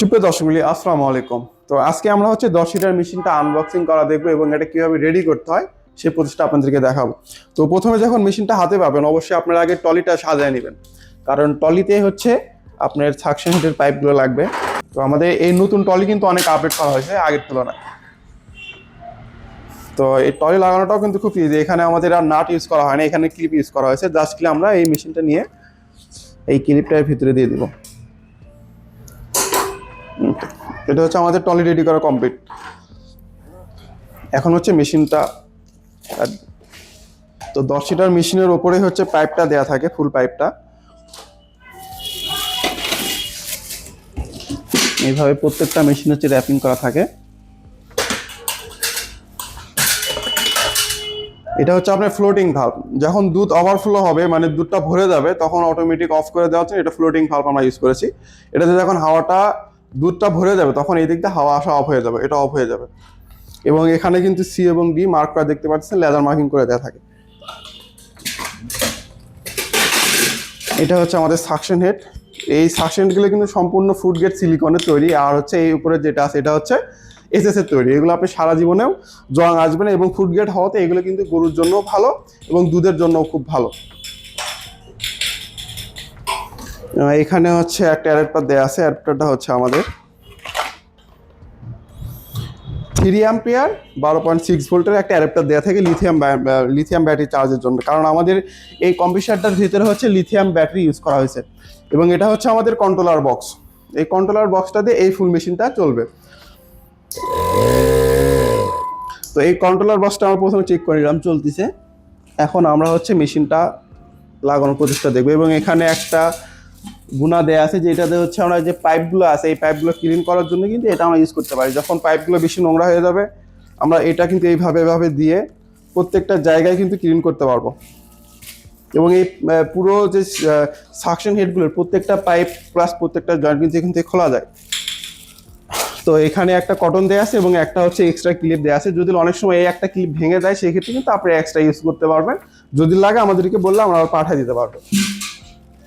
সুপ্রিয় দর্শকগুলি আসসালামু আলাইকুম। তো আজকে আমরা হচ্ছে দশ লিটার মেশিনটা আনবক্সিং করা দেখব এবং এটা কীভাবে রেডি করতে হয় সেই প্রচেষ্টা আপনাদেরকে দেখাবো। তো প্রথমে যখন মেশিনটা হাতে পাবেন, অবশ্যই আপনারা আগে টলিটা সাজায় নেবেন। কারণ টলিতে হচ্ছে আপনার সাকশন হিটের পাইপগুলো লাগবে। তো আমাদের এই নতুন টলি কিন্তু অনেক আপডেট করা হয়েছে আগের তুলনায়। তো এই টলি লাগানোটাও কিন্তু খুব ইজি এখানে আমাদের আর নাট ইউজ করা হয় না এখানে ক্লিপ ইউজ করা হয়েছে। জাস্ট কি আমরা এই মেশিনটা নিয়ে এই ক্লিপটার ভিতরে দিয়ে দিব। এটা হচ্ছে আমাদের টলি রেডি করা কমপ্লিট এখন হচ্ছে মেশিনটা তো দশ লিটার মেশিনের ওপরে হচ্ছে পাইপটা দেয়া থাকে ফুল পাইপটা এইভাবে প্রত্যেকটা মেশিন হচ্ছে র্যাপিং করা থাকে। এটা হচ্ছে আপনার ফ্লোটিং ভাল্ব যখন দুধ ওভারফ্লো হবে মানে দুধটা ভরে যাবে, তখন অটোমেটিক অফ করে দেওয়া হচ্ছে, এটা ফ্লোটিং ভাল্ব আমরা ইউজ করেছি। এটাতে যখন হাওয়াটা দুধটা ভরে যাবে, তখন এই দিক দিয়ে হাওয়া আসা অফ হয়ে যাবে, এটা অফ হয়ে যাবে। এবং এখানে কিন্তু সি এবং ডি মার্ক করা দেখতে পাচ্ছেন লেদার মার্কিং করে দেওয়া থাকে। এটা হচ্ছে আমাদের সাকশন হেড এই সাকশন হেডগুলো কিন্তু সম্পূর্ণ ফুড গেট সিলিকনের তৈরি, আর হচ্ছে এই উপরে যেটা আছে, এটা হচ্ছে এসএস এর তৈরি। এগুলো আপনি সারা জীবনেও জং আসবে না, এবং ফুড গেট হওয়াতে এগুলো কিন্তু গরুর জন্য ভালো, এবং দুধের জন্যও খুব ভালো। এখানে হচ্ছে একটা অ্যাডাপ্টার দেওয়া আছে অ্যাডাপ্টারটা হচ্ছে আমাদের থ্রি অ্যাম্পিয়ার বারো পয়েন্ট সিক্স ভোল্টের একটা অ্যাডাপ্টার দেওয়া থাকে লিথিয়াম লিথিয়াম ব্যাটারি চার্জের জন্য। কারণ আমাদের এই কম্পিউটারটার ভিতরে হচ্ছে লিথিয়াম ব্যাটারি ইউজ করা হয়েছে। এবং এটা হচ্ছে আমাদের কন্ট্রোলার বক্স এই কন্ট্রোলার বক্সটা দিয়ে এই ফুল মেশিনটা চলবে। তো এই কন্ট্রোলার বক্সটা আমরা প্রথমে চেক করে নিলাম, চলতেছে। এখন আমরা হচ্ছে মেশিনটা লাগানোর প্রচেষ্টা দেখব। এবং এখানে একটা গুণা দেয়া আছে যে এটাতে হচ্ছে আমরা যে পাইপগুলো আছে, এই পাইপগুলো ক্লিন করার জন্য কিন্তু এটা আমরা ইউজ করতে পারি। যখন পাইপগুলো বেশি নোংরা হয়ে যাবে, আমরা এটা কিন্তু এইভাবে এভাবে দিয়ে প্রত্যেকটা জায়গায় কিন্তু ক্লিন করতে পারব। এবং এই পুরো যে সাকশন হেডগুলোর প্রত্যেকটা পাইপ প্লাস প্রত্যেকটা জয়েন্ট কিন্তু এখান থেকে খোলা যায়। তো এখানে একটা কটন দেওয়া আছে এবং একটা হচ্ছে এক্সট্রা ক্লিপ দেওয়া আছে। যদি অনেক সময় এই একটা ক্লিপ ভেঙে যায়, সেক্ষেত্রে কিন্তু আপনি এক্সট্রা ইউজ করতে পারবেন। যদি লাগে আমাদেরকে বললে আমরা পাঠিয়ে দিতে পারব।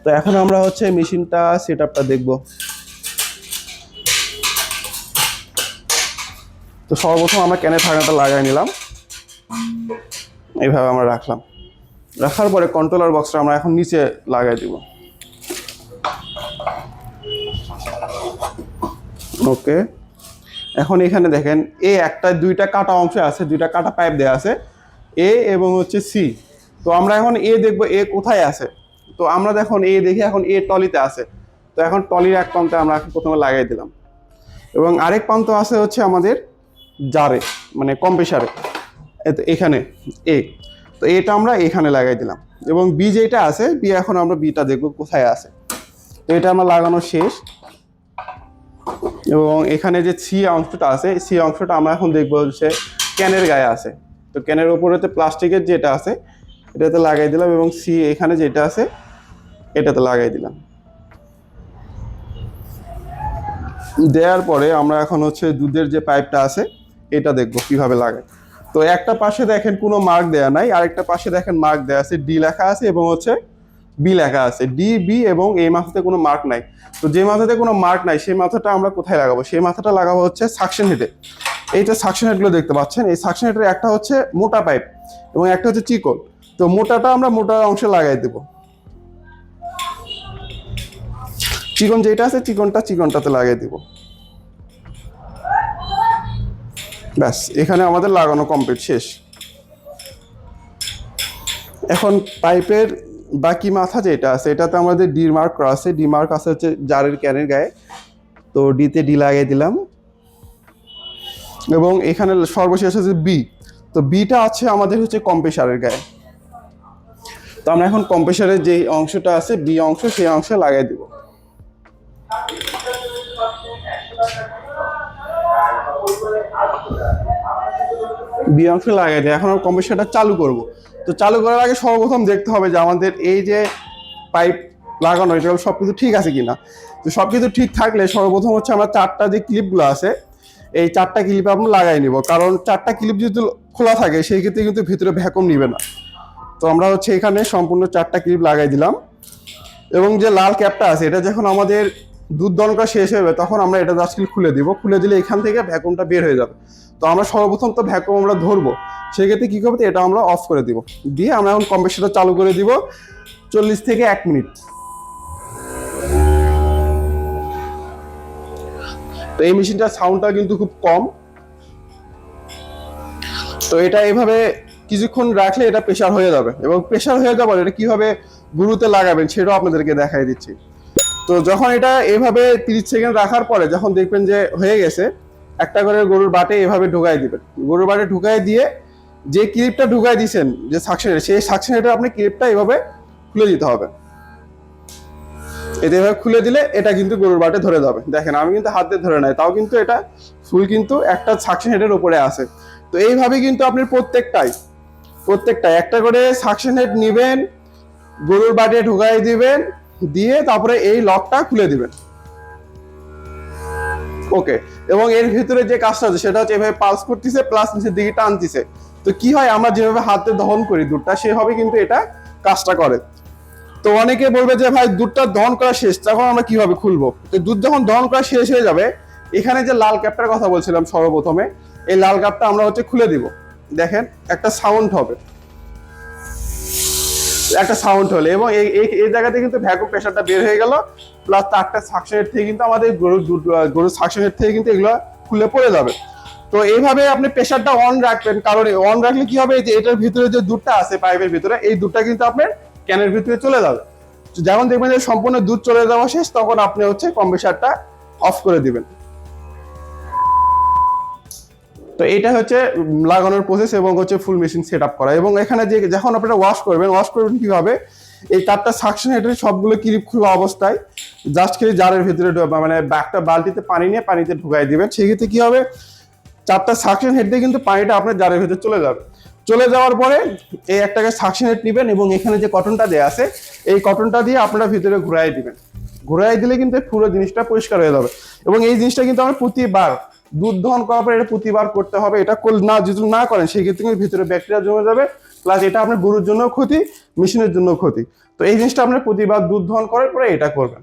তো এখন আমরা হচ্ছে মেশিনটা সেট আপটা দেখব। তো সর্বপ্রথম আমরা ক্যানের ঢাকনাটা লাগাই নিলাম। এইভাবে আমরা রাখলাম। রাখার পরে কন্ট্রোলার বক্সটা আমরা এখন নিচে লাগাই দিব। ওকে এখন এখানে দেখেন, এ একটা, দুইটা কাটা অংশে আছে, দুইটা কাটা পাইপ দেওয়া আছে, এ এবং হচ্ছে সি। তো আমরা এখন এ দেখব, এ কোথায় আছে? তো আমরা দেখুন এ দেখি এখন এ টলিতে আছে। তো এখন টলির এক প্রান্তে আমরা এখন প্রথমে লাগাই দিলাম। এবং আরেক প্রান্ত আছে হচ্ছে আমাদের জারে মানে কম্প্রেসারে এখানে, এ। তো এটা আমরা এখানে লাগাই দিলাম। এবং বি যেটা আছে, বি এখন আমরা বিটা দেখব কোথায় আছে। তো এটা আমরা লাগানো শেষ। এবং এখানে যে সি অংশটা আছে সি অংশটা আমরা এখন দেখব হচ্ছে ক্যানের গায়ে আছে। তো ক্যানের উপরেতে প্লাস্টিকের যেটা আছে, এটাতে লাগাই দিলাম এবং সি এখানে যেটা আছে এটাতে লাগাই দিলাম। দেওয়ার পরে আমরা এখন হচ্ছে দুধের যে পাইপটা আছে, এটা দেখব কীভাবে লাগায় তো একটা পাশে দেখেন কোনো মার্ক দেয়া নাই, আরেকটা পাশে দেখেন মার্ক দেয়া আছে ডি লেখা আছে এবং হচ্ছে বি লেখা আছে। ডি বি এবং এই মাথাতে কোনো মার্ক নাই। তো যে মাথাতে কোনো মার্ক নাই, সেই মাথাটা আমরা কোথায় লাগাবো? সেই মাথাটা লাগাবো হচ্ছে সাকশন হেডে এইটা সাকশন হেডগুলো দেখতে পাচ্ছেন। এই সাকশন হেডের একটা হচ্ছে মোটা পাইপ এবং একটা হচ্ছে চিকন। তো মোটাটা আমরা মোটা অংশে লাগাই দেবো। চিকন যেটা আছে, চিকনটা চিকনটাতে লাগিয়ে দিব। ব্যাস, এখানে আমাদের লাগানো কমপ্লিট শেষ। এখন পাইপের বাকি মাথা যেটা আছে, এটাতে আমাদের ডি মার্ক করা আছে। ডি মার্ক আছে হচ্ছে জারের ক্যানের গায়ে। তো ডিতে ডি লাগিয়ে দিলাম। এবং এখানে সর্বশেষ আছে বি তো বিটা আছে আমাদের হচ্ছে কম্প্রেসারের গায়ে। তো আমরা এখন কম্প্রেসারের যে অংশটা আছে বি অংশ, সেই অংশে লাগিয়ে দিব। বি অংশ লাগাই দিই এখন কম্প্রেসারটা চালু করব। তো চালু করার আগে সর্বপ্রথম দেখতে হবে যে আমাদের এই যে পাইপ লাগানো, এটা সব কিছু ঠিক আছে কিনা। তো সব কিছু ঠিক থাকলে সর্বপ্রথম হচ্ছে আমরা চারটা যে ক্লিপগুলো আছে, এই চারটা ক্লিপ আমরা লাগাই নিব। কারণ চারটা ক্লিপ যদি খোলা থাকে, সেই ক্ষেত্রে কিন্তু ভিতরে ভ্যাকুম নিবে না। তো আমরা হচ্ছে এখানে সম্পূর্ণ চারটা ক্লিপ লাগাই দিলাম। এবং যে লাল ক্যাপটা আছে, এটা যখন আমাদের দুধ দনকা শেষ যাবে, তখন আমরা এটা জাস্ট খুলে দিব। খুলে দিলে এখান থেকে ভ্যাকুমটা বের হয়ে যাবে। তো আমরা সর্বপ্রথম তো ভ্যাকুম আমরা ধরবো। সেক্ষেত্রে কী করব? এটা আমরা অফ করে দিব। দিয়ে আমরা এখন কম্প্রেসারটা চালু করে দিব চল্লিশ থেকে এক মিনিট। তো এই মেশিনটার সাউন্ডটা কিন্তু খুব কম। তো এটা এইভাবে কিছুক্ষণ রাখলে এটা প্রেশার হয়ে যাবে। এবং প্রেশার হয়ে যাবার এটা কীভাবে গুরুতে লাগাবেন সেটাও আপনাদেরকে দেখাই দিচ্ছি। তো যখন এটা এভাবে তিরিশ সেকেন্ড রাখার পরে যখন দেখবেন যে হয়ে গেছে, একটা করে গরুর বাটে এভাবে ঢুকাই দিবেন। গরুর বাটে ঢুকাই দিয়ে যে ক্লিপটা ঢুকাই দিয়েছেন, যে সাকশনের সেই সাকশনেটা আপনি ক্লিপটা এভাবে খুলে দিতে হবে। এটা এভাবে খুলে দিলে এটা কিন্তু গরুর বাটে ধরে যাবে। দেখেন, আমি কিন্তু হাত ধরে নাই, তাও কিন্তু এটা ফুল কিন্তু একটা সাকশন হেডের উপরে আছে। তো এইভাবে কিন্তু আপনি প্রত্যেকটাই প্রত্যেকটা একটা করে সাকশন হেড নেবেন, গরুর বাটে ঢুকাই দিবেন দিয়ে তারপরে এই লকটা খুলে দিবেন। ওকে এবং এর ভিতরে যে কাজটা আছে, সেটা হচ্ছে এভাবে পালস করতেছে প্লাস নিচের দিকে টানতেছে। তো কি হয়, আমরা যেভাবে হাতে দহন করি দুধটা, সেভাবে কিন্তু এটা কাজটা করে। তো অনেকে বলবে যে, ভাই, দুধটা দহন করা শেষ তখন আমরা কীভাবে খুলবো? তো দুধ যখন দহন করা শেষ হয়ে যাবে, এখানে যে লাল ক্যাপটার কথা বলছিলাম সর্বপ্রথমে, এই লাল ক্যাপটা আমরা হচ্ছে খুলে দিব। দেখেন, একটা সাউন্ড হবে। একটা সাউন্ড হলে এবং এই, এই- জায়গাতে কিন্তু ভ্যাকুম প্রেশারটা বের হয়ে গেল প্লাস তারটা সাকশনের থেকে কিন্তু আমাদের গরুর গরুর সাকশনের থেকে কিন্তু এগুলো খুলে পড়ে যাবে। তো এইভাবে আপনি প্রেশারটা অন রাখবেন, কারণ অন রাখলে কি হবে? যে এটার ভিতরে যে দুধটা আছে পাইপের ভিতরে, এই দুধটা কিন্তু আপনার ক্যানের ভিতরে চলে যাবে। তো যখন দেখবেন যে সম্পূর্ণ দুধ চলে যাওয়া শেষ, তখন আপনি হচ্ছে কম্প্রেসারটা অফ করে দিবেন। তো এটা হচ্ছে লাগানোর প্রসেস এবং হচ্ছে ফুল মেশিন সেট আপ করা। এবং এখানে যে যখন আপনারা ওয়াশ করবেন ওয়াশ করবেন কীভাবে? এই তারটা সাকশন হেডের সবগুলো ক্লিপ খোলা অবস্থায় জাস্ট খেলে জারের ভিতরে মানে ব্যাগটা বালতিতে পানি নিয়ে পানিতে ঢুকাই দেবেন। সেক্ষেত্রে কী হবে? চারটা সাকশন হেড দিয়ে কিন্তু পানিটা আপনার জারের ভিতরে চলে যাবে। চলে যাওয়ার পরে এই একটাকে সাকশন হেড নেবেন এবং এখানে যে কটনটা দেওয়া আছে, এই কটনটা দিয়ে আপনারা ভিতরে ঘুরাই দিবেন। ঘুরাই দিলে কিন্তু পুরো জিনিসটা পরিষ্কার হয়ে যাবে। এবং এই জিনিসটা কিন্তু আমরা প্রতিবার, দুধ দহন করার পরে এটা প্রতিবার করতে হবে, এটা না, যদি না করেন সেই ক্ষেত্রে কিন্তু ভিতরে ব্যাকটেরিয়া জমে যাবে, প্লাস এটা আপনার গরুর জন্য ক্ষতি, মেশিনের জন্য ক্ষতি। তো এই জিনিসটা আপনার প্রতিবার দুধ দহন করার পরে এটা করবেন।